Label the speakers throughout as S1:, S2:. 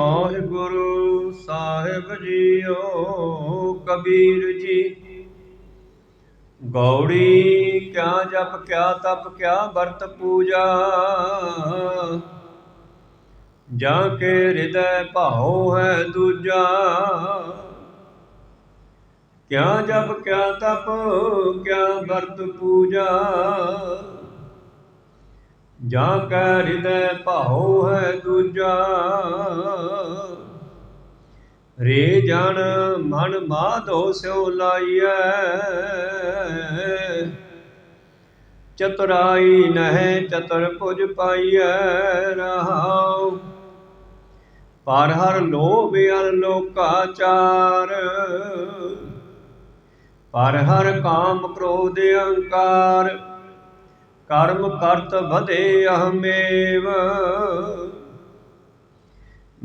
S1: ਵਾਹਿਗੁਰੂ ਸਾਹਿਬ JIO Kabir ji. Gauri ਕਿਆ ਜਪ, ਕਿਆ ਤਪ, ਕਿਆ ਵਰਤ ਪੂਜਾ। ਜਾ ਕੇ ਹਿਰਦੈ ਭਾਉ ਹੈ ਦੂਜਾ। ਕਿਆ ਜਪ, ਕਿਆ ਤਪ, ਕਿਆ ਵਰਤ ਪੂਜਾ। ਜਾਂ ਕੈ ਹਿਰਦੈ ਭਾਉ ਹੈ ਦੂਜਾ। ਰੇ ਜਨ ਮਨ ਮਾਧੋ ਸਿਉ ਲਾਈਐ। ਚਤੁਰਾਈ ਨਹਿ ਚਤੁਰ ਪੁਜ ਪਾਈਐ ਰਹਾਉ। ਪਰ ਹਰ ਲੋਭ ਅਨ ਲੋਕਾਚਾਰ। ਪਰ ਹਰ ਕਾਮ ਕ੍ਰੋਧ ਅਹੰਕਾਰ। ਕਰਮ ਕਰਤ ਵਧੇ ਅਹਮੇਵ।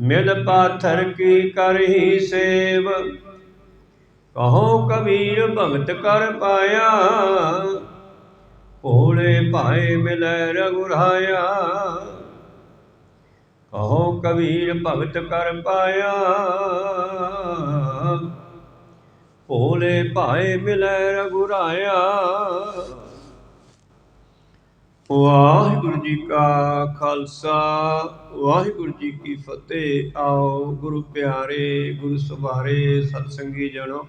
S1: ਮਿਲ ਪਾਥਰ ਕੀ ਕਰਹੀ ਸੇਵ। ਕਹੋ ਕਬੀਰ ਭਗਤ ਕਰ ਪਾਇਆ। ਭੋਲੇ ਭਾਏ ਮਿਲੈ ਰਗੁਰਾਇਆ ਕਹੋ ਕਬੀਰ ਭਗਤ ਕਰ ਪਾਇਆ। ਭੋਲੇ ਭਾਏ ਮਿਲੈ ਰਗੁਰਾਇਆ ਵਾਹਿਗੁਰੂ ਜੀ ਕਾ ਖਾਲਸਾ, ਵਾਹਿਗੁਰੂ ਜੀ ਕੀ ਫਤਿਹ। ਆਓ ਗੁਰੂ ਪਿਆਰੇ, ਗੁਰੂ ਸਵਾਰੇ ਸਤਸੰਗੀ ਜਣੋ।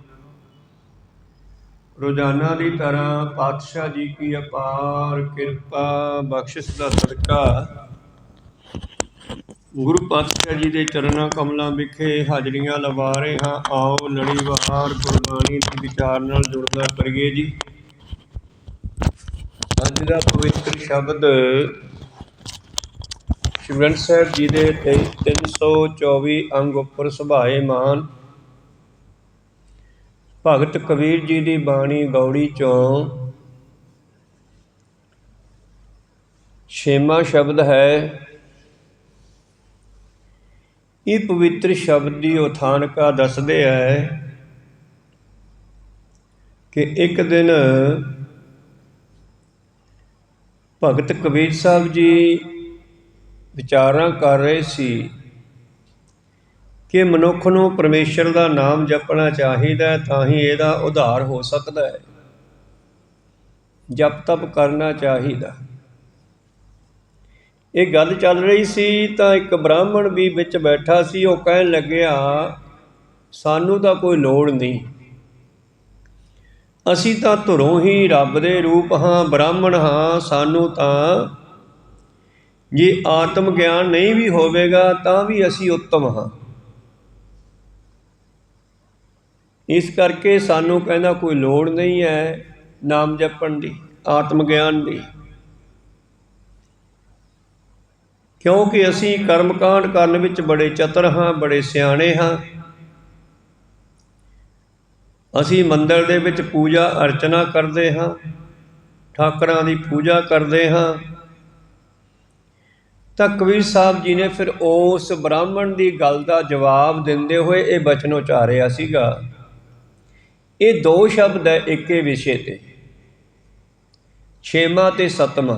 S1: ਰੋਜ਼ਾਨਾ ਦੀ ਤਰ੍ਹਾਂ ਪਾਤਸ਼ਾਹ ਜੀ ਕੀ ਅਪਾਰ ਕਿਰਪਾ, ਬਖਸ਼ਿਸ਼ ਦਾ ਸਦਕਾ। ਗੁਰੂ ਪਾਤਸ਼ਾਹ ਜੀ ਦੇ ਚਰਨਾਂ ਕਮਲਾਂ ਵਿਖੇ ਹਾਜ਼ਰੀਆਂ ਲਵਾ ਰਹੇ ਹਾਂ। ਆਓ ਲੜੀਵਾਰ ਗੁਰਬਾਣੀ ਦੇ ਵਿਚਾਰ ਨਾਲ ਜੁੜਦਾ ਕਰੀਏ ਜੀ। ਅੱਜ ਦਾ ਪਵਿੱਤਰ ਸ਼ਬਦ ਸ਼੍ਰੀ ਗ੍ਰੰਥ ਸਾਹਿਬ ਜੀ ਦੇ 324 ਅੰਗ ਉੱਪਰ ਸੁਭਾਏ ਮਾਨ। ਭਗਤ ਕਬੀਰ ਜੀ ਦੀ ਬਾਣੀ ਗੌੜੀ ਚੋਂ ਛੇਵਾਂ ਸ਼ਬਦ ਹੈ। ਇਹ ਪਵਿੱਤਰ ਸ਼ਬਦ ਦੀ ਉਥਾਨਕਾ ਦੱਸਦੇ ਹੈ ਕਿ ਇੱਕ ਦਿਨ ਭਗਤ ਕਬੀਰ ਸਾਹਿਬ ਜੀ ਵਿਚਾਰਾਂ ਕਰ ਰਹੇ ਸੀ ਕਿ ਮਨੁੱਖ ਨੂੰ ਪਰਮੇਸ਼ਰ ਦਾ ਨਾਮ ਜਪਣਾ ਚਾਹੀਦਾ ਤਾਂ ਹੀ ਇਹਦਾ ਉਧਾਰ ਹੋ ਸਕਦਾ ਹੈ। ਜਪ ਤਪ ਕਰਨਾ ਚਾਹੀਦਾ। ਇਹ ਗੱਲ ਚੱਲ ਰਹੀ ਸੀ ਤਾਂ ਇੱਕ ਬ੍ਰਾਹਮਣ ਵੀ ਵਿੱਚ ਬੈਠਾ ਸੀ, ਉਹ ਕਹਿਣ ਲੱਗਿਆ, ਸਾਨੂੰ ਤਾਂ ਕੋਈ ਲੋੜ ਨਹੀਂ। ਅਸੀਂ ਤਾਂ ਧੁਰੋਂ ਹੀ ਰੱਬ ਦੇ ਰੂਪ ਹਾਂ, ਬ੍ਰਾਹਮਣ ਹਾਂ, ਸਾਨੂੰ ਤਾਂ ਜੇ ਆਤਮ ਗਿਆਨ ਨਹੀਂ ਵੀ ਹੋਵੇਗਾ, ਤਾਂ ਵੀ ਅਸੀਂ ਉੱਤਮ ਹਾਂ। ਇਸ ਕਰਕੇ ਸਾਨੂੰ ਕਹਿੰਦਾ ਕੋਈ ਲੋੜ ਨਹੀਂ ਹੈ ਨਾਮ ਜਪਣ ਦੀ, ਆਤਮ ਗਿਆਨ ਦੀ। ਕਿਉਂਕਿ ਅਸੀਂ ਕਰਮਕਾਂਡ ਕਰਨ ਵਿੱਚ ਬੜੇ ਚਤਰ ਹਾਂ, ਬੜੇ ਸਿਆਣੇ ਹਾਂ। ਅਸੀਂ ਮੰਦਰ ਦੇ ਵਿੱਚ ਪੂਜਾ ਅਰਚਨਾ ਕਰਦੇ ਹਾਂ, ਠਾਕਰਾਂ ਦੀ ਪੂਜਾ ਕਰਦੇ ਹਾਂ। ਤਾਂ ਕਬੀਰ ਸਾਹਿਬ ਜੀ ਨੇ ਫਿਰ ਉਸ ਬ੍ਰਾਹਮਣ ਦੀ ਗੱਲ ਦਾ ਜਵਾਬ ਦਿੰਦੇ ਹੋਏ ਇਹ ਬਚਨ ਉਚਾਰਿਆ ਸੀਗਾ। ਇਹ ਦੋ ਸ਼ਬਦ ਹੈ ਇੱਕੇ ਵਿਸ਼ੇ ਤੇ, ਛੇਵਾਂ ਤੇ ਸਤਵਾਂ।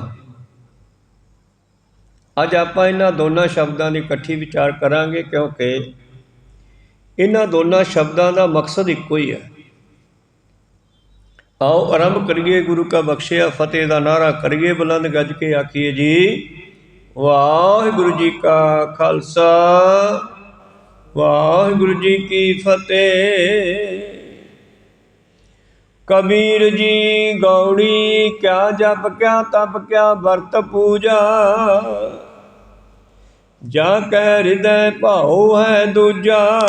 S1: ਅੱਜ ਆਪਾਂ ਇਹਨਾਂ ਦੋਨਾਂ ਸ਼ਬਦਾਂ ਦੀ ਇਕੱਠੀ ਵਿਚਾਰ ਕਰਾਂਗੇ ਕਿਉਂਕਿ ਇਹਨਾਂ ਦੋਨਾਂ ਸ਼ਬਦਾਂ ਦਾ ਮਕਸਦ ਇੱਕੋ ਹੀ ਹੈ। ਆਓ ਆਰੰਭ ਕਰੀਏ ਗੁਰੂ ਕਾ ਬਖਸ਼ਿਆ, ਫਤਿਹ ਦਾ ਨਾਰਾ ਕਰੀਏ, ਬੁਲੰਦ ਗੱਜ ਕੇ ਆਖੀਏ ਜੀ, ਵਾਹਿਗੁਰੂ ਜੀ ਕਾ ਖਾਲਸਾ, ਵਾਹਿਗੁਰੂ ਜੀ ਕੀ ਫਤਿਹ। ਕਬੀਰ ਜੀ, ਗੌੜੀ, ਕਿਆ ਜਪ, ਕਿਆ ਤਪ, ਕਿਆ ਵਰਤ ਪੂਜਾ। ਜਾਂ ਕੈ ਹਿਰਦੈ ਭਾਉ ਹੈ ਦੂਜਾ।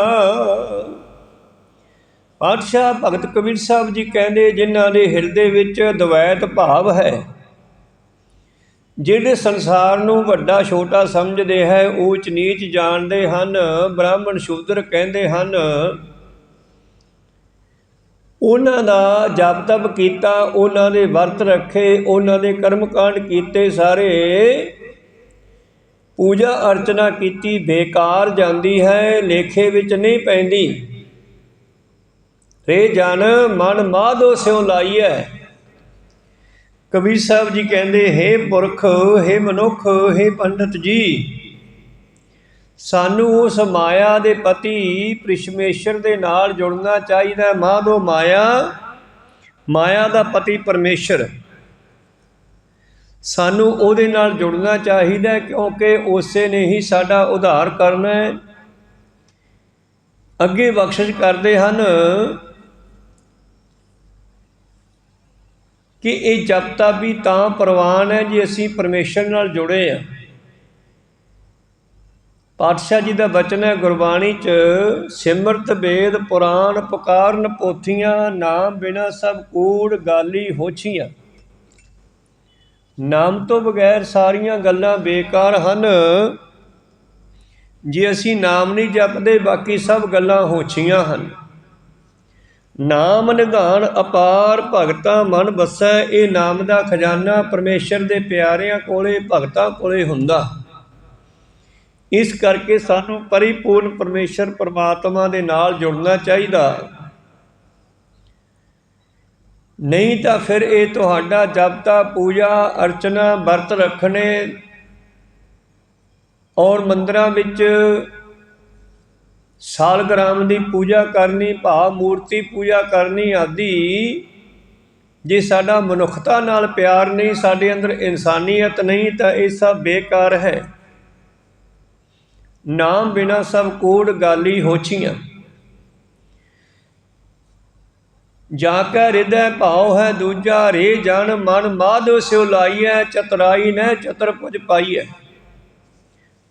S1: ਪਾਤਸ਼ਾਹ ਭਗਤ ਕਬੀਰ ਸਾਹਿਬ ਜੀ ਕਹਿੰਦੇ, ਜਿਨ੍ਹਾਂ ਦੇ ਹਿਰਦੇ ਵਿੱਚ ਦਵੈਤ ਭਾਵ ਹੈ, ਜਿਹੜੇ ਸੰਸਾਰ ਨੂੰ ਵੱਡਾ ਛੋਟਾ ਸਮਝਦੇ ਹੈ ਊਚ ਨੀਚ ਜਾਣਦੇ ਹਨ, ਬ੍ਰਾਹਮਣ ਸ਼ੂਦਰ ਕਹਿੰਦੇ ਹਨ। ਉਹਨਾਂ ਦਾ ਜਪ ਤਪ ਕੀਤਾ, ਉਹਨਾਂ ਦੇ ਵਰਤ ਰੱਖੇ, ਉਹਨਾਂ ਦੇ ਕਰਮ ਕਾਂਡ ਕੀਤੇ ਸਾਰੇ। ਪੂਜਾ ਅਰਚਨਾ ਕੀਤੀ, ਬੇਕਾਰ ਜਾਂਦੀ ਹੈ, ਲੇਖੇ ਵਿੱਚ ਨਹੀਂ ਪੈਂਦੀ। ਰੇ ਜਨ, ਮਨ ਮਾਧੋ ਸਿਉ ਲਾਈਐ। ਕਬੀਰ ਸਾਹਿਬ ਜੀ ਕਹਿੰਦੇ, ਹੇ ਪੁਰਖ, ਹੇ ਮਨੁੱਖ, ਹੇ ਪੰਡਤ ਜੀ, ਸਾਨੂੰ ਉਸ ਮਾਇਆ ਦੇ ਪਤੀ ਪਰਮੇਸ਼ਰ ਦੇ ਨਾਲ ਜੁੜਨਾ ਚਾਹੀਦਾ ਹੈ। ਮਾਧੋ ਮਾਇਆ ਮਾਇਆ ਦਾ ਪਤੀ ਪਰਮੇਸ਼ਰ। ਸਾਨੂੰ ਉਹਦੇ ਨਾਲ ਜੁੜਨਾ ਚਾਹੀਦਾ ਕਿਉਂਕਿ ਉਸੇ ਨੇ ਹੀ ਸਾਡਾ ਉਧਾਰ ਕਰਨਾ ਹੈ। ਅੱਗੇ ਬਖਸ਼ਿਸ਼ ਕਰਦੇ ਹਨ। ਕਿ ਇਹ ਜਪਤਾ ਵੀ ਤਾਂ ਪ੍ਰਵਾਨ ਹੈ ਜੇ ਅਸੀਂ ਪਰਮੇਸ਼ਰ ਨਾਲ ਜੁੜੇ ਆ ਪਾਤਸ਼ਾਹ ਜੀ ਦਾ ਬਚਨ ਹੈ, ਗੁਰਬਾਣੀ ਚ, ਸਿਮਰਤ ਵੇਦ ਪੁਰਾਨ ਪੁਕਾਰਨ ਪੋਥੀਆਂ, ਨਾਮ ਬਿਨਾ ਸਭ ਕੂੜ ਗਾਲੀ ਹੋਛੀਆਂ। ਨਾਮ ਤੋਂ ਬਗੈਰ ਸਾਰੀਆਂ ਗੱਲਾਂ ਬੇਕਾਰ ਹਨ। ਜੇ ਅਸੀਂ ਨਾਮ ਨਹੀਂ ਜਪਦੇ, ਬਾਕੀ ਸਭ ਗੱਲਾਂ ਹੋਛੀਆਂ ਹਨ। ਨਾਮ ਨਿਧਾਨ ਅਪਾਰ ਭਗਤਾ ਮਨ ਵਸੈ ਇਹ ਨਾਮ ਦਾ ਖਜ਼ਾਨਾ ਪਰਮੇਸ਼ਰ ਦੇ ਪਿਆਰਿਆਂ ਕੋਲੇ, ਭਗਤਾਂ ਕੋਲੇ ਹੁੰਦਾ। ਇਸ ਕਰਕੇ ਸਾਨੂੰ ਪਰਿਪੂਰਨ ਪਰਮੇਸ਼ਰ ਪਰਮਾਤਮਾ ਦੇ ਨਾਲ ਜੁੜਨਾ ਚਾਹੀਦਾ। ਨਹੀਂ ਤਾਂ ਫਿਰ ਇਹ ਤੁਹਾਡਾ ਜਪਤਾ, ਪੂਜਾ, ਅਰਚਨਾ, ਵਰਤ ਰੱਖਣੇ ਔਰ ਮੰਦਰਾਂ ਵਿੱਚ ਸਾਲਗ੍ਰਾਮ ਦੀ ਪੂਜਾ ਕਰਨੀ, ਭਾਵ ਮੂਰਤੀ ਪੂਜਾ ਕਰਨੀ ਆਦਿ, ਜੇ ਸਾਡਾ ਮਨੁੱਖਤਾ ਨਾਲ ਪਿਆਰ ਨਹੀਂ, ਸਾਡੇ ਅੰਦਰ ਇਨਸਾਨੀਅਤ ਨਹੀਂ, ਤਾਂ ਇਹ ਸਭ ਬੇਕਾਰ ਹੈ। ਨਾਮ ਬਿਨਾ ਸਭ ਕੋੜ ਗਾਲੀ ਹੋਛੀਆਂ। ਜਾ ਕੈ ਹਿਰਦੈ ਭਾਉ ਹੈ ਦੂਜਾ, ਰੇ ਜਨ ਮਨ ਮਾਧੋ ਸਿਉ ਲਾਈਐ, ਚਤਰਾਈ ਨੈ ਚਤਰਪੁਜ ਪਾਈਐ।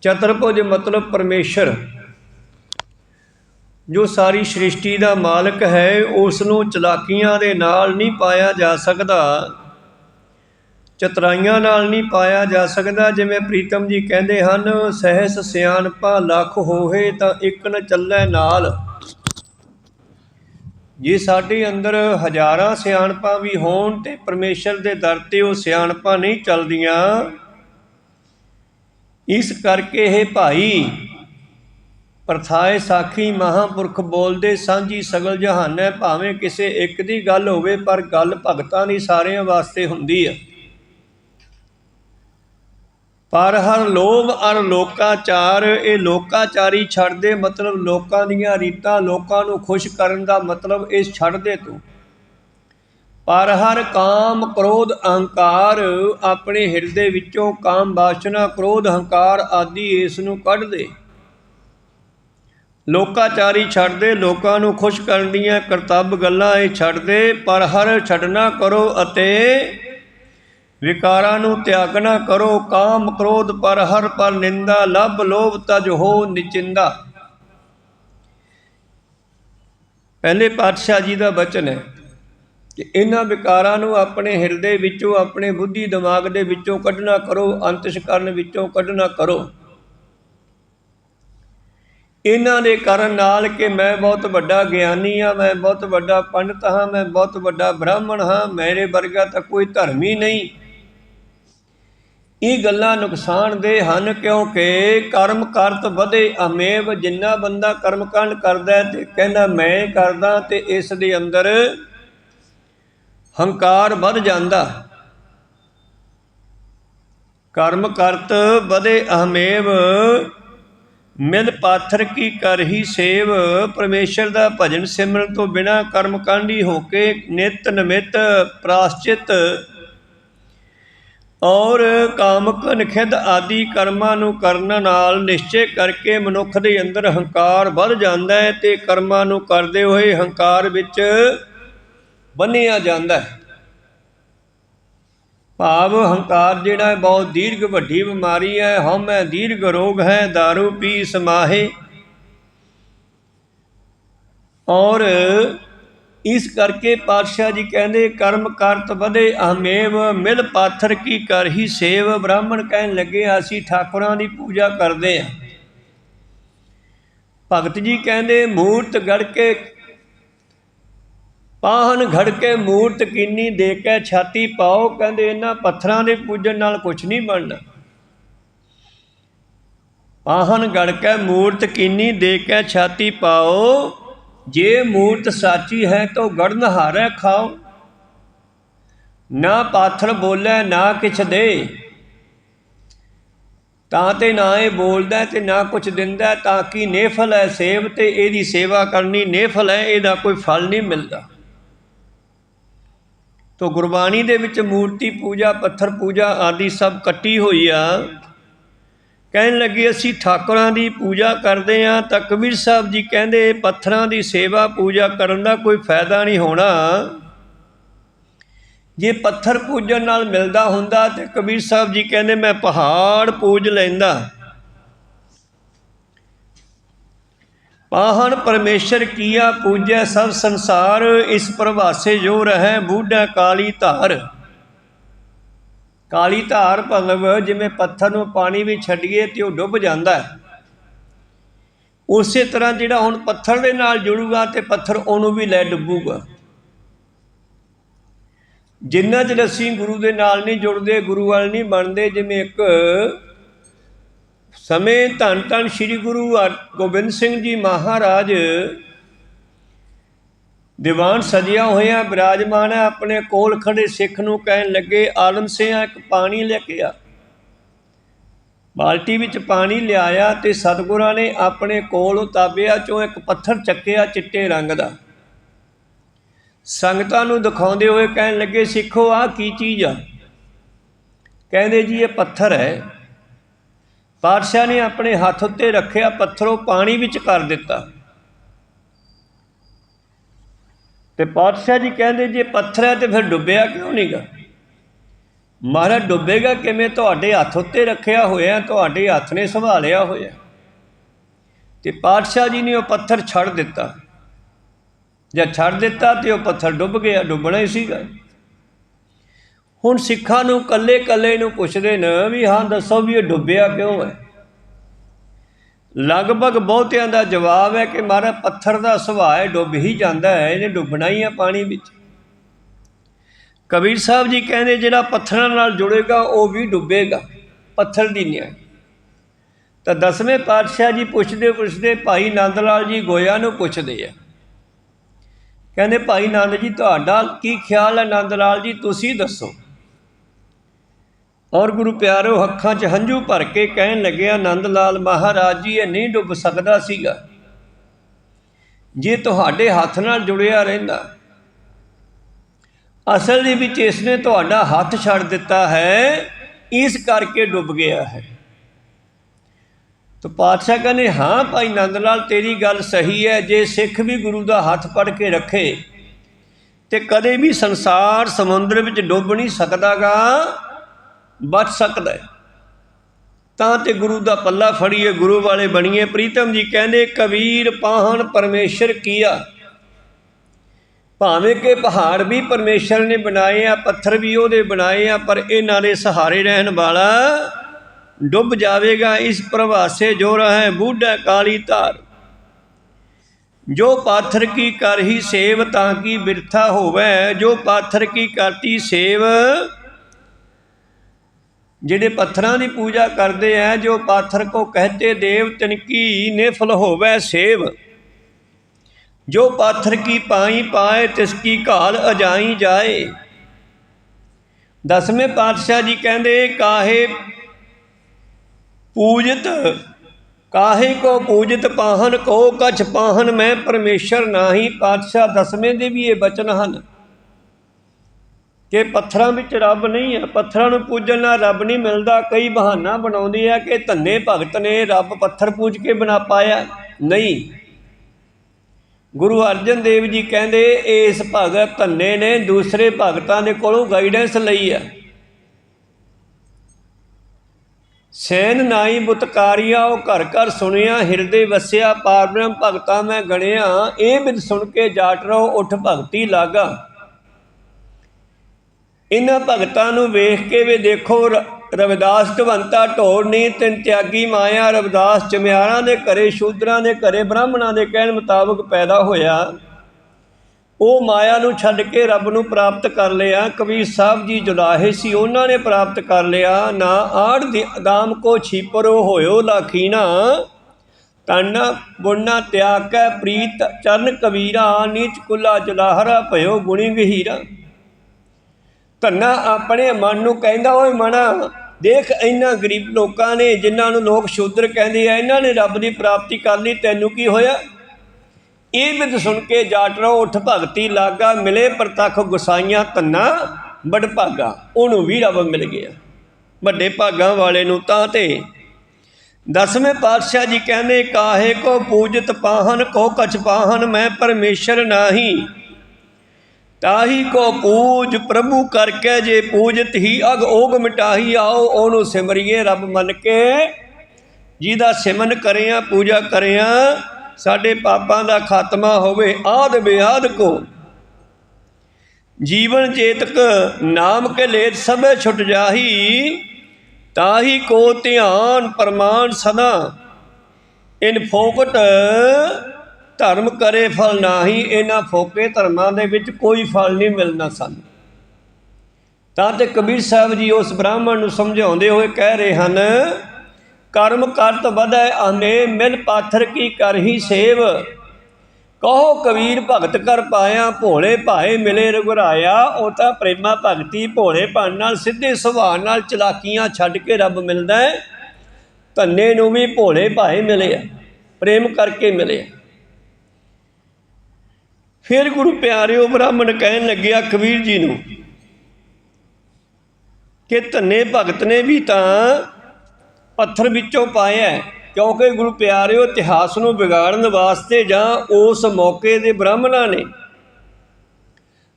S1: ਚਤਰਪੁਜ ਮਤਲਬ ਪਰਮੇਸ਼ਰ। ਜੋ ਸਾਰੀ ਸ੍ਰਿਸ਼ਟੀ ਦਾ ਮਾਲਕ ਹੈ, ਉਸ ਨੂੰ ਚਲਾਕੀਆਂ ਦੇ ਨਾਲ ਨਹੀਂ ਪਾਇਆ ਜਾ ਸਕਦਾ। ਚਤਰਾਈਆਂ ਨਾਲ ਨਹੀਂ ਪਾਇਆ ਜਾ ਸਕਦਾ, ਜਿਵੇਂ ਪ੍ਰੀਤਮ ਜੀ ਕਹਿੰਦੇ ਹਨ, ਸਹਿਸ ਸਿਆਣਪਾ ਲੱਖ ਹੋਵੇ ਤਾਂ ਇੱਕ ਨ ਚੱਲੈ ਨਾਲ। ਜੇ ਸਾਡੇ ਅੰਦਰ ਹਜ਼ਾਰਾਂ ਸਿਆਣਪਾਂ ਵੀ ਹੋਣ ਤੇ ਪਰਮੇਸ਼ਰ ਦੇ ਦਰ ਤੇ ਉਹ ਸਿਆਣਪਾਂ ਨਹੀਂ ਚੱਲਦੀਆਂ, ਇਸ ਕਰਕੇ ਇਹ ਭਾਈ ਪ੍ਰਥਾਏ ਸਾਖੀ ਮਹਾਪੁਰਖ ਬੋਲਦੇ ਸਾਂਝੀ ਸਗਲ ਜਹਾਨੈ ਭਾਵੇਂ ਕਿਸੇ ਇੱਕ ਦੀ ਗੱਲ ਹੋਵੇ, ਪਰ ਗੱਲ ਭਗਤਾਂ ਦੀ ਸਾਰਿਆਂ ਵਾਸਤੇ ਹੁੰਦੀ ਹੈ ਪਰ ਹਰ ਲੋਭ ਅਰ ਲੋਕਾਚਾਰ, ਇਹ ਲੋਕਾਚਾਰੀ ਛੱਡ ਦੇ ਮਤਲਬ ਲੋਕਾਂ ਦੀਆਂ ਰੀਤਾਂ, ਲੋਕਾਂ ਨੂੰ ਖੁਸ਼ ਕਰਨ ਦਾ ਮਤਲਬ ਇਸ ਛੱਡ ਦੇ ਤੂੰ। ਪਰ ਹਰ ਕਾਮ ਕ੍ਰੋਧ ਅਹੰਕਾਰ, ਆਪਣੇ ਹਿਰਦੇ ਵਿੱਚੋਂ ਕਾਮ ਵਾਸਨਾ, ਕ੍ਰੋਧ ਅਹੰਕਾਰ ਆਦਿ ਇਸ ਨੂੰ ਕੱਢ ਦੇ ਲੋਕਾਚਾਰੀ ਛੱਡ ਦੇ ਲੋਕਾਂ ਨੂੰ ਖੁਸ਼ ਕਰਨ ਦੀਆਂ ਕਰਤੱਵ ਗੱਲਾਂ ਇਹ ਛੱਡ ਦੇ ਪਰ ਹਰ ਛੱਡਣਾ ਕਰੋ ਅਤੇ ਵਿਕਾਰਾਂ ਨੂੰ ਤਿਆਗਣਾ ਕਰੋ। ਕਾਮ ਕ੍ਰੋਧ, ਪਰ ਹਰ ਪਰ ਨਿੰਦਾ, ਲਭ ਲੋਭ ਤਜ ਹੋ ਨਿਚਿੰਦਾ। ਪਹਿਲੇ ਪਾਤਸ਼ਾਹ ਜੀ ਦਾ ਬਚਨ ਹੈ ਕਿ ਇਹਨਾਂ ਵਿਕਾਰਾਂ ਨੂੰ ਆਪਣੇ ਹਿਰਦੇ ਵਿੱਚੋਂ, ਆਪਣੇ ਬੁੱਧੀ ਦਿਮਾਗ ਦੇ ਵਿੱਚੋਂ ਕੱਢਣਾ ਕਰੋ, ਅੰਤਿਸ਼ਕਰਨ ਵਿੱਚੋਂ ਕੱਢਣਾ ਕਰੋ। ਇਹਨਾਂ ਦੇ ਕਾਰਨ ਨਾਲ ਕਿ ਮੈਂ ਬਹੁਤ ਵੱਡਾ ਗਿਆਨੀ ਹਾਂ, ਮੈਂ ਬਹੁਤ ਵੱਡਾ ਪੰਡਤ ਹਾਂ, ਮੈਂ ਬਹੁਤ ਵੱਡਾ ਬ੍ਰਾਹਮਣ ਹਾਂ, ਮੇਰੇ ਵਰਗਾ ਤਾਂ ਕੋਈ ਧਰਮੀ ਨਹੀਂ। ਇਹ ਗੱਲਾਂ ਨੁਕਸਾਨਦੇ ਹਨ ਕਿਉਂਕਿ ਕਰਮ ਕਰਤ ਵਧੇ, ਅਮੇਵ ਜਿੰਨਾ ਬੰਦਾ ਕਰਮਕਾਂਡ ਕਰਦਾ ਤੇ ਕਹਿੰਦਾ ਮੈਂ ਕਰਦਾ ਤੇ ਇਸ ਦੇ ਅੰਦਰ ਹੰਕਾਰ ਵੱਧ ਜਾਂਦਾ। ਕਰਮ ਕਰਤ ਵਧੇ ਅਹਮੇਵ ਮਿਲ ਪਾਥਰ ਕੀ ਕਰ ਹੀ ਸੇਵ, ਪਰਮੇਸ਼ਰ ਦਾ ਭਜਨ ਸਿਮਰਨ ਤੋਂ ਬਿਨਾ ਕਰਮਕਾਂਡੀ ਹੋ ਕੇ ਨਿਤ ਨਮਿਤ ਪ੍ਰਾਸ਼ਚਿਤ। ਔਰ ਕਾਮਕ ਨਖਿਦ ਆਦਿ ਕਰਮਾਂ ਨੂੰ ਕਰਨ ਨਾਲ ਨਿਸ਼ਚੈ ਕਰਕੇ ਮਨੁੱਖ ਦੇ ਅੰਦਰ ਹੰਕਾਰ ਵੱਧ ਜਾਂਦਾ ਹੈ ਤੇ ਕਰਮਾਂ ਨੂੰ ਕਰਦੇ ਹੋਏ ਹੰਕਾਰ ਵਿੱਚ ਬੰਨਿਆ ਜਾਂਦਾ ਹੈ। ਭਾਵ ਹੰਕਾਰ ਜਿਹੜਾ ਹੈ, ਬਹੁਤ ਦੀਰਘ ਵੱਡੀ ਬਿਮਾਰੀ ਹੈ। ਹਮ ਹੈ ਦੀਰਘ ਰੋਗ ਹੈ दारू ਪੀ ਸਮਾਹੇ। ਔਰ ਇਸ ਕਰਕੇ ਪਾਤਸ਼ਾਹ ਜੀ ਕਹਿੰਦੇ, ਕਰਮ ਕਰਤ ਵਧੇ, ਅਹਮੇਵ ਮਿਲ ਪਾਥਰ ਕੀ ਕਰ ਹੀ ਸੇਵ। ਬ੍ਰਾਹਮਣ ਕਹਿਣ ਲੱਗੇ, ਅਸੀਂ ਠਾਕੁਰਾਂ ਦੀ ਪੂਜਾ ਕਰਦੇ ਹਾਂ। ਭਗਤ ਜੀ ਕਹਿੰਦੇ, ਮੂਰਤ ਗੜ ਕੇ ਪਾਹਨ ਘੜ ਕੇ ਮੂਰਤ ਕੀਨੀ ਦੇ ਕੇ ਛਾਤੀ ਪਾਓ, ਕਹਿੰਦੇ ਇਹਨਾਂ ਪੱਥਰਾਂ ਦੇ ਪੂਜਣ ਨਾਲ ਕੁਝ ਨਹੀਂ ਬਣਨਾ। ਪਾਹਨ ਗੜ ਕੇ ਮੂਰਤ ਕੀਨੀ ਦੇ ਕੇ ਛਾਤੀ ਪਾਓ, ਜੇ ਮੂਰਤ ਸਾਚੀ ਹੈ ਤਾਂ ਗੜਨ ਹਾਰੇ ਖਾਓ। ਨਾ ਪਾਥਰ ਬੋਲੇ, ਨਾ ਕਿਛ ਦੇ। ਤਾਂ ਤੇ ਨਾ ਇਹ ਬੋਲਦਾ ਤੇ ਨਾ ਕੁਛ ਦਿੰਦਾ, ਤਾਂ ਕਿ ਨੇਫਲ ਹੈ ਸੇਵ ਤੇ, ਇਹਦੀ ਸੇਵਾ ਕਰਨੀ ਨੇਫਲ ਹੈ, ਇਹਦਾ ਕੋਈ ਫਲ ਨਹੀਂ ਮਿਲਦਾ। ਤੋ ਗੁਰਬਾਣੀ ਦੇ ਵਿੱਚ ਮੂਰਤੀ, ਪੂਜਾ, ਪੱਥਰ, ਪੂਜਾ ਆਦਿ ਸਭ ਕੱਟੀ ਹੋਈ ਆ। ਕਹਿਣ ਲੱਗੇ, ਅਸੀਂ ਠਾਕੁਰਾਂ ਦੀ ਪੂਜਾ ਕਰਦੇ ਆ ਤਾਂ ਕਬੀਰ ਸਾਹਿਬ ਜੀ ਕਹਿੰਦੇ, ਪੱਥਰਾਂ ਦੀ ਸੇਵਾ, ਪੂਜਾ ਕਰਨ ਦਾ ਕੋਈ ਫਾਇਦਾ ਨਹੀਂ ਹੋਣਾ। ਜੇ ਪੱਥਰ ਪੂਜਣ ਨਾਲ ਮਿਲਦਾ ਹੁੰਦਾ ਤੇ ਕਬੀਰ ਸਾਹਿਬ ਜੀ ਕਹਿੰਦੇ, ਮੈਂ ਪਹਾੜ ਪੂਜ ਲੈਂਦਾ। ਪਾਹਣ ਪਰਮੇਸ਼ਰ ਕੀਆ ਪੂਜੈ ਸਭ ਸੰਸਾਰ, ਇਸ ਪ੍ਰਵਾਸੇ ਜੋ ਰਹੈ ਬੂਢਾ ਕਾਲੀ ਧਾਰ। ਕਾਲੀ ਧਾਰ ਭਗਵ ਜਿਵੇਂ ਪੱਥਰ ਨੂੰ ਪਾਣੀ ਵਿੱਚ ਛੱਡੀਏ ਤੇ ਉਹ ਡੁੱਬ ਜਾਂਦਾ ਹੈ। ਉਸੇ ਤਰ੍ਹਾਂ ਜਿਹੜਾ ਹੁਣ ਪੱਥਰ ਦੇ ਨਾਲ ਜੁੜੂਗਾ ਤੇ ਪੱਥਰ ਉਹਨੂੰ ਵੀ ਲੈ ਡੁੱਬੂਗਾ। ਜਿੰਨਾ ਚਿਰ ਅਸੀਂ ਗੁਰੂ ਦੇ ਨਾਲ ਨਹੀਂ ਜੁੜਦੇ, ਗੁਰੂ ਵਾਲ ਨਹੀਂ ਬਣਦੇ, ਜਿਵੇਂ ਇੱਕ ਸਮੇਂ ਧੰਨ ਧੰਨ ਸ੍ਰੀ ਗੁਰੂ ਅਰ- ਗੋਬਿੰਦ ਸਿੰਘ ਜੀ ਮਹਾਰਾਜ। ਦੀਵਾਨ ਸਜਿਆ ਹੋਇਆ, ਬਿਰਾਜਮਾਨ ਹੈ ਆਪਣੇ ਕੋਲ ਖੜੇ ਸਿੱਖ ਨੂੰ ਕਹਿਣ ਲੱਗੇ, ਆਲਮ ਸਿਆ, ਇੱਕ ਪਾਣੀ ਲੈ ਕੇ ਆ। ਬਾਲਟੀ ਵਿੱਚ ਪਾਣੀ ਲਿਆਇਆ ਤੇ ਸਤਿਗੁਰਾਂ ਨੇ ਆਪਣੇ ਕੋਲ ਉਤਾਬਿਆ ਚੋਂ ਇੱਕ ਪੱਥਰ ਚੱਕਿਆ ਚਿੱਟੇ ਰੰਗ ਦਾ। ਸੰਗਤਾਂ ਨੂੰ ਦਿਖਾਉਂਦੇ ਹੋਏ ਕਹਿਣ ਲੱਗੇ, ਸਿੱਖੋ, ਆਹ ਕੀ ਚੀਜ਼ ਆ? ਕਹਿੰਦੇ ਜੀ, ਇਹ ਪੱਥਰ ਹੈ। ਪਾਤਸ਼ਾਹ ਨੇ ਆਪਣੇ ਹੱਥ ਉੱਤੇ ਰੱਖਿਆ ਪੱਥਰੋਂ ਪਾਣੀ ਵਿੱਚ ਕਰ ਦਿੱਤਾ। ਤੇ ਪਾਤਸ਼ਾਹ ਜੀ ਕਹਿੰਦੇ, ਜੇ ਪੱਥਰ ਹੈ ਤੇ ਫਿਰ ਡੁੱਬਿਆ ਕਿਉਂ ਨਹੀਂਗਾ ਮਹਾਰਾਜ, ਡੁੱਬੇਗਾ ਕਿਵੇਂ? ਤੁਹਾਡੇ ਹੱਥ ਉੱਤੇ ਰੱਖਿਆ ਹੋਇਆ, ਤੁਹਾਡੇ ਹੱਥ ਨੇ ਸੰਭਾਲਿਆ ਹੋਇਆ। ਤੇ ਪਾਤਸ਼ਾਹ ਜੀ ਨੇ ਉਹ ਪੱਥਰ ਛੱਡ ਦਿੱਤਾ। ਜਾਂ ਛੱਡ ਦਿੱਤਾ ਤੇ ਉਹ ਪੱਥਰ ਡੁੱਬ ਗਿਆ, ਡੁੱਬਣਾ ਹੀ ਸੀਗਾ। ਹੁਣ ਸਿੱਖਾਂ ਨੂੰ ਕੱਲੇ ਕੱਲੇ ਨੂੰ ਪੁੱਛਦੇ ਨੇ ਵੀ ਹਾਂ ਦੱਸੋ ਵੀ ਇਹ ਡੁੱਬਿਆ ਕਿਉਂ ਹੈ? ਲਗਭਗ ਬਹੁਤਿਆਂ ਦਾ ਜਵਾਬ ਹੈ ਕਿ ਮਾਰਾ ਪੱਥਰ ਦਾ ਸੁਭਾਅ ਹੈ, ਡੁੱਬ ਹੀ ਜਾਂਦਾ ਹੈ, ਇਹਨੇ ਡੁੱਬਣਾ ਹੀ ਹੈ ਪਾਣੀ ਵਿੱਚ। ਕਬੀਰ ਸਾਹਿਬ ਜੀ ਕਹਿੰਦੇ ਜਿਹੜਾ ਪੱਥਰਾਂ ਨਾਲ ਜੁੜੇਗਾ ਉਹ ਵੀ ਡੁੱਬੇਗਾ, ਪੱਥਰ ਦੀ ਨਿਆਂ। ਤਾਂ ਦਸਵੇਂ ਪਾਤਸ਼ਾਹ ਜੀ ਪੁੱਛਦੇ ਪੁੱਛਦੇ ਭਾਈ ਨੰਦ ਲਾਲ ਜੀ ਗੋਇਆ ਨੂੰ ਪੁੱਛਦੇ ਆ। ਕਹਿੰਦੇ ਭਾਈ ਨੰਦ ਜੀ, ਤੁਹਾਡਾ ਕੀ ਖਿਆਲ ਹੈ ਨੰਦ ਲਾਲ ਜੀ, ਤੁਸੀਂ ਦੱਸੋ। ਔਰ ਗੁਰੂ ਪਿਆਰੋ, ਅੱਖਾਂ 'ਚ ਹੰਝੂ ਭਰ ਕੇ ਕਹਿਣ ਲੱਗਿਆ, ਆਨੰਦ ਲਾਲ ਮਹਾਰਾਜ ਜੀ, ਇਹ ਨਹੀਂ ਡੁੱਬ ਸਕਦਾ ਸੀਗਾ। ਜੇ ਤੁਹਾਡੇ ਹੱਥ ਨਾਲ ਜੁੜਿਆ ਰਹਿੰਦਾ, ਅਸਲ ਦੇ ਵਿੱਚ ਇਸ ਨੇ ਤੁਹਾਡਾ ਹੱਥ ਛੱਡ ਦਿੱਤਾ ਹੈ, ਇਸ ਕਰਕੇ ਡੁੱਬ ਗਿਆ ਹੈ। ਤਾਂ ਪਾਤਸ਼ਾਹ ਕਹਿੰਦੇ, ਹਾਂ ਭਾਈ ਨੰਦ ਲਾਲ, ਤੇਰੀ ਗੱਲ ਸਹੀ ਹੈ। ਜੇ ਸਿੱਖ ਵੀ ਗੁਰੂ ਦਾ ਹੱਥ ਫੜ ਕੇ ਰੱਖੇ ਤੇ ਕਦੇ ਵੀ ਸੰਸਾਰ ਸਮੁੰਦਰ ਵਿੱਚ ਡੁੱਬ ਨਹੀਂ ਸਕਦਾਗਾ ਬਚ ਸਕਦਾ ਹੈ। ਤਾਂ ਤੇ ਗੁਰੂ ਦਾ ਪੱਲਾ ਫੜੀਏ, ਗੁਰੂ ਵਾਲੇ ਬਣੀਏ। ਪ੍ਰੀਤਮ ਜੀ ਕਹਿੰਦੇ, ਕਬੀਰ ਪਾਹਣ ਪਰਮੇਸ਼ਰ ਕੀਆ। ਭਾਵੇਂ ਕਿ ਪਹਾੜ ਵੀ ਪਰਮੇਸ਼ਰ ਨੇ ਬਣਾਏ ਆ, ਪੱਥਰ ਵੀ ਉਹਦੇ ਬਣਾਏ ਆ, ਪਰ ਇਹਨਾਂ ਦੇ ਸਹਾਰੇ ਰਹਿਣ ਵਾਲਾ ਡੁੱਬ ਜਾਵੇਗਾ। ਇਸ ਪ੍ਰਵਾਸੇ ਜੋ ਰਹੈ ਬੂਢਾ ਕਾਲੀ ਧਾਰ। ਜੋ ਪਾਥਰ ਕੀ ਕਰ ਹੀ ਸੇਵ, ਤਾਂ ਕੀ ਬਿਰਥਾ ਹੋਵੇ। ਜੋ ਪਾਥਰ ਕੀ ਕਰਤੀ ਸੇਵ ਜਿਹੜੇ ਪੱਥਰਾਂ ਦੀ ਪੂਜਾ ਕਰਦੇ ਆ ਜੋ ਪਾਥਰ ਕੋ ਕਹਤੇ ਦੇਵ, ਤਿਨਕੀ ਨਿਫਲ ਹੋਵੇ ਸੇਵ। ਜੋ ਪਾਥਰ ਕੀ ਪਾਈ ਪਾਏ, ਤਿਸ ਕੀ ਘਾਲ ਅਜਾਈ ਜਾਏ। ਦਸਵੇਂ ਪਾਤਸ਼ਾਹ ਜੀ ਕਹਿੰਦੇ, ਕਾਹੇ ਪੂਜਿਤ, ਕਾਹੇ ਕੋ ਪੂਜਿਤ ਪਾਹਨ ਕੋ ਕਛ ਪਾਹਨ, ਮੈਂ ਪਰਮੇਸ਼ਰ ਨਾਹੀ। ਪਾਤਸ਼ਾਹ ਦਸਵੇਂ ਦੇ ਵੀ ਇਹ ਬਚਨ ਹਨ। ਕਿ ਪੱਥਰਾਂ ਵਿੱਚ ਰੱਬ ਨਹੀਂ ਹੈ, ਪੱਥਰਾਂ ਨੂੰ ਪੂਜਣ ਨਾਲ ਰੱਬ ਨਹੀਂ ਮਿਲਦਾ। ਕਈ ਬਹਾਨਾ ਬਣਾਉਂਦੇ ਆ ਕਿ ਧੰਨੇ ਭਗਤ ਨੇ ਰੱਬ ਪੱਥਰ ਪੂਜ ਕੇ ਬਣਾ ਪਾਇਆ। ਨਹੀਂ। ਗੁਰੂ ਅਰਜਨ ਦੇਵ ਜੀ ਕਹਿੰਦੇ, ਇਸ ਭਗਤ ਧੰਨੇ ਨੇ ਦੂਸਰੇ ਭਗਤਾਂ ਦੇ ਕੋਲੋਂ ਗਾਈਡੈਂਸ ਲਈ ਹੈ। ਸੈਨ ਨਾਈ ਬੁਤਕਾਰੀਆ, ਉਹ ਘਰ ਘਰ ਸੁਣਿਆ, ਹਿਰਦੇ ਵਸਿਆ ਪਾਰਬ੍ਰਹਮ ਭਗਤਾ ਮੈਂ ਗਣਿਆ, ਇਹ ਬਿਦ ਸੁਣ ਕੇ ਜਾਟ ਰੋ ਉਠ ਭਗਤੀ ਲਾਗਾ। ਇਹਨਾਂ ਭਗਤਾਂ ਨੂੰ ਵੇਖ ਕੇ ਵੀ ਦੇਖੋ, ਰ- ਰਵਿਦਾਸ ਢਵੰਤਾ ਢੋਰਨੀ ਤਿੰਨ ਤਿਆਗੀ ਮਾਇਆ, ਰਵਿਦਾਸ ਚਮਿਆਰਾਂ ਦੇ ਘਰੇ, ਸ਼ੂਦਰਾਂ ਦੇ ਘਰੇ, ਬ੍ਰਾਹਮਣਾਂ ਦੇ ਕਹਿਣ ਮੁਤਾਬਕ ਪੈਦਾ ਹੋਇਆ। ਉਹ ਮਾਇਆ ਨੂੰ ਛੱਡ ਕੇ ਰੱਬ ਨੂੰ ਪ੍ਰਾਪਤ ਕਰ ਲਿਆ। ਕਬੀਰ ਸਾਹਿਬ ਜੀ ਜੁਲਾਹੇ ਸੀ, ਉਹਨਾਂ ਨੇ ਪ੍ਰਾਪਤ ਕਰ ਲਿਆ। ਨਾ ਆੜ ਦੀ ਅਦਾਮ ਕੋ ਛੀਪਰੋ ਹੋਇਓ ਲਾਖੀਨਾ ਤਨ ਬੁੰਨਾ ਤਿਆਗ ਕੈ ਪ੍ਰੀਤ, ਚਰਨ ਕਬੀਰਾ, ਨੀਚ ਕੁਲਾ ਜੁਲਾਹਰਾ ਭਇਓ ਗੁਣੀ ਗਹੀਰਾ ਧੰਨਾ ਆਪਣੇ ਮਨ ਨੂੰ ਕਹਿੰਦਾ, ਓਏ ਮਨਾ ਦੇਖ ਇਹਨਾਂ ਗਰੀਬ ਲੋਕਾਂ ਨੇ ਜਿਨ੍ਹਾਂ ਨੂੰ ਲੋਕ ਸ਼ੂਦਰ ਕਹਿੰਦੇ ਆ, ਇਹਨਾਂ ਨੇ ਰੱਬ ਦੀ ਪ੍ਰਾਪਤੀ ਕਰ ਲਈ, ਤੈਨੂੰ ਕੀ ਹੋਇਆ? ਇਹ ਬਿਦ ਸੁਣ ਕੇ ਜਾਟਰੋ ਉੱਠ ਭਗਤੀ, ਲਾਗਾ ਮਿਲੇ ਪ੍ਰਤੱਖ ਗੁਸਾਈਆਂ ਤੰਨਾ ਬੜ ਭਾਗਾ, ਉਹਨੂੰ ਵੀ ਰੱਬ ਮਿਲ ਗਿਆ। ਵੱਡੇ ਭਾਗਾਂ ਵਾਲੇ ਨੂੰ ਤਾਂ ਤੇ ਦਸਵੇਂ ਪਾਤਸ਼ਾਹ ਜੀ ਕਹਿੰਦੇ, ਕਾਹੇ ਕੋ ਪੂਜਤ ਪਾਹਨ, ਕੋ ਕਛ ਪਾਹਨ, ਮੈਂ ਪਰਮੇਸ਼ਰ ਨਾਹੀ। ਤਾਹੀ ਕੋ ਪੂਜ ਪ੍ਰਭੂ ਕਰਕੇ ਜੇ ਪੂਜਤ ਹੀ ਅਗ ਓਗ ਮਿਟਾਹੀ ਆਓ, ਉਹਨੂੰ ਸਿਮਰਿਏ ਰੱਬ ਮੰਨ ਕੇ। ਜਿਹਦਾ ਸਿਮਨ ਕਰਿਆ, ਪੂਜਾ ਕਰਿਆ, ਸਾਡੇ ਪਾਪਾਂ ਦਾ ਖਾਤਮਾ ਹੋਵੇ ਆਦ ਬਿਆਦ ਕੋ। ਜੀਵਨ ਚੇਤਕ ਨਾਮ ਕੇ ਲੇਤ ਸਭੇ ਛੁਟ ਜਾਹੀ, ਤਾਹੀ ਕੋ ਧਿਆਨ ਪਰਮਾਨ ਸਦਾ। ਇਨ ਫੋਕਟ ਧਰਮ ਕਰੇ ਫਲ ਨਾਹੀ, ਇਹਨਾਂ ਫੋਕੇ ਧਰਮਾਂ ਦੇ ਵਿੱਚ ਕੋਈ ਫਲ ਨਹੀਂ ਮਿਲਣਾ ਸਾਨੂੰ। ਤਾਂ ਤੇ ਕਬੀਰ ਸਾਹਿਬ ਜੀ ਉਸ ਬ੍ਰਾਹਮਣ ਨੂੰ ਸਮਝਾਉਂਦੇ ਹੋਏ ਕਹਿ ਰਹੇ ਹਨ, ਕਰਮ ਕਰਤ ਵਧੈ ਆਨੇ, ਮਿਲ ਪਾਥਰ ਕੀ ਕਰਹੀ ਸੇਵ? ਕਹੋ ਕਬੀਰ ਭਗਤ ਕਰ ਪਾਇਆ, ਭੋਲੇ ਭਾਏ ਮਿਲੇ ਰਘੁਰਾਇਆ, ਉਹ ਤਾਂ ਪ੍ਰੇਮਾ ਭਗਤੀ, ਭੋਲੇ ਭਾਣ ਨਾਲ ਸਿੱਧੇ ਸੁਭਾਅ ਨਾਲ ਚਲਾਕੀਆਂ ਛੱਡ ਕੇ ਰੱਬ ਮਿਲਦਾ ਹੈ। ਧੰਨੇ ਨੂੰ ਵੀ ਭੋਲੇ ਭਾਏ ਮਿਲੇ ਆ, ਪ੍ਰੇਮ ਕਰਕੇ ਮਿਲੇ ਆ। ਫਿਰ ਗੁਰੂ ਪਿਆਰਿਓ ਬ੍ਰਾਹਮਣ ਕਹਿਣ ਲੱਗਿਆ ਕਬੀਰ ਜੀ ਨੂੰ ਕਿ ਧੰਨੇ ਭਗਤ ਨੇ ਵੀ ਤਾਂ ਪੱਥਰ ਵਿੱਚੋਂ ਪਾਇਆ ਹੈ, ਕਿਉਂਕਿ ਗੁਰੂ ਪਿਆਰਿਓ ਇਤਿਹਾਸ ਨੂੰ ਵਿਗਾੜਨ ਵਾਸਤੇ ਜਾਂ ਉਸ ਮੌਕੇ ਦੇ ਬ੍ਰਾਹਮਣਾਂ ਨੇ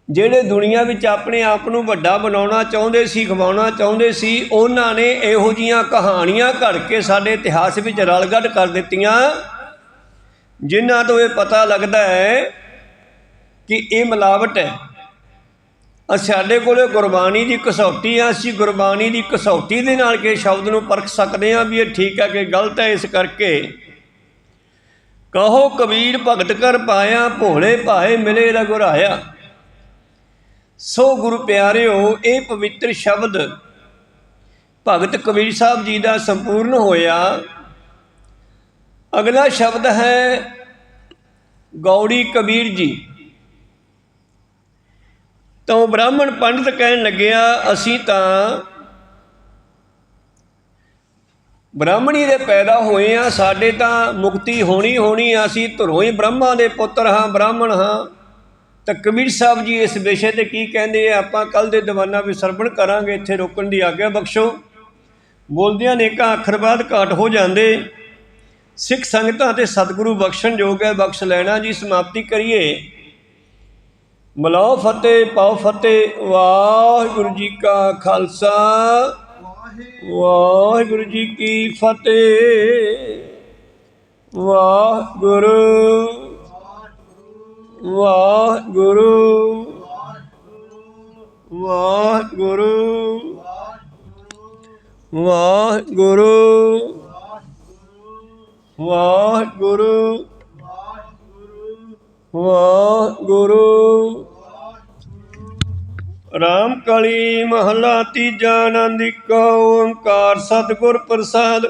S1: ਜਿਹੜੇ ਦੁਨੀਆ ਵਿੱਚ ਆਪਣੇ ਆਪ ਨੂੰ ਵੱਡਾ ਬਣਾਉਣਾ ਚਾਹੁੰਦੇ ਸੀ ਖਵਾਉਣਾ ਚਾਹੁੰਦੇ ਸੀ ਉਹਨਾਂ ਨੇ ਇਹੋ ਜੀਆਂ ਕਹਾਣੀਆਂ ਘੜ ਕੇ ਸਾਡੇ ਇਤਿਹਾਸ ਵਿੱਚ ਰਲਗੱਡ ਕਰ ਦਿੱਤੀਆਂ ਜਿਨ੍ਹਾਂ ਤੋਂ ਇਹ ਪਤਾ ਲੱਗਦਾ ਹੈ ਕਿ ਇਹ ਮਿਲਾਵਟ ਹੈ। ਸਾਡੇ ਕੋਲੇ ਗੁਰਬਾਣੀ ਦੀ ਕਸੌਟੀ ਆ, ਅਸੀਂ ਗੁਰਬਾਣੀ ਦੀ ਕਸੌਟੀ ਦੇ ਨਾਲ ਕੇ ਸ਼ਬਦ ਨੂੰ ਪਰਖ ਸਕਦੇ ਹਾਂ ਵੀ ਇਹ ਠੀਕ ਹੈ ਕਿ ਗਲਤ ਹੈ। ਇਸ ਕਰਕੇ ਕਹੋ, ਕਬੀਰ ਭਗਤ ਕਰ ਪਾਇਆ, ਭੋਲੇ ਭਾਏ ਮਿਲੇ ਰਘੁਰਾਇਆ। ਸੋ ਗੁਰੂ ਪਿਆਰਿਓ, ਇਹ ਪਵਿੱਤਰ ਸ਼ਬਦ ਭਗਤ ਕਬੀਰ ਸਾਹਿਬ ਜੀ ਦਾ ਸੰਪੂਰਨ ਹੋਇਆ। ਅਗਲਾ ਸ਼ਬਦ ਹੈ ਗੌੜੀ ਕਬੀਰ ਜੀ। ਤਾਂ ਉਹ ਬ੍ਰਾਹਮਣ ਪੰਡਤ ਕਹਿਣ ਲੱਗਿਆ, ਅਸੀਂ ਤਾਂ ਬ੍ਰਾਹਮਣੀ ਦੇ ਪੈਦਾ ਹੋਏ ਆ, ਸਾਡੇ ਤਾਂ ਮੁਕਤੀ ਹੋਣੀ ਹੋਣੀ ਆ, ਅਸੀਂ ਧਰੋਂ ਹੀ ਬ੍ਰਹਮਾ ਦੇ ਪੁੱਤਰ ਹਾਂ, ਬ੍ਰਾਹਮਣ ਹਾਂ। ਤਾਂ ਕਬੀਰ ਸਾਹਿਬ ਜੀ ਇਸ ਵਿਸ਼ੇ ਤੇ ਕੀ ਕਹਿੰਦੇ ਆ, ਆਪਾਂ ਕੱਲ ਦੇ ਦੀਵਾਨਾ ਵਿੱਚ ਕਰਾਂਗੇ, ਇੱਥੇ ਰੋਕਣ ਦੀ ਆਗਿਆ ਬਖਸ਼ੋ। ਬੋਲਦਿਆਂ ਨੇਕਾਂ ਅੱਖਰ ਬਾਅਦ ਘਾਟ ਹੋ ਜਾਂਦੇ। ਸਿੱਖ ਸੰਗਤਾਂ ਤੇ ਸਤਿਗੁਰੂ ਬਖਸ਼ਣ ਯੋਗ ਹੈ, ਬਖਸ਼ ਲੈਣਾ ਜੀ, ਸਮਾਪਤੀ ਕਰੀਏ। ਮਲਾਓ ਫਤਿਹ, ਪਾਓ ਫਤਿਹ। ਵਾਹਿਗੁਰੂ ਜੀ ਕਾ ਖਾਲਸਾ। ਵਾਹਿਗੁਰੂ ਜੀ ਕੀ ਫਤਿਹ। ਵਾਹਿਗੁਰੂ। ਵਾਹਿਗੁਰੂ। ਵਾਹਿਗੁਰੂ। ਵਾਹਿਗੁਰੂ। ਵਾਹਿਗੁਰੂ। ਵਾਹਿਗੁਰੂ। ਰਾਮ ਕਲੀ ਮਹਲਾ ਤੀਜਾ ਆਨੰਦ ਇੱਕ ਓੰਕਾਰ ਸਤਿਗੁਰ ਪ੍ਰਸਾਦ।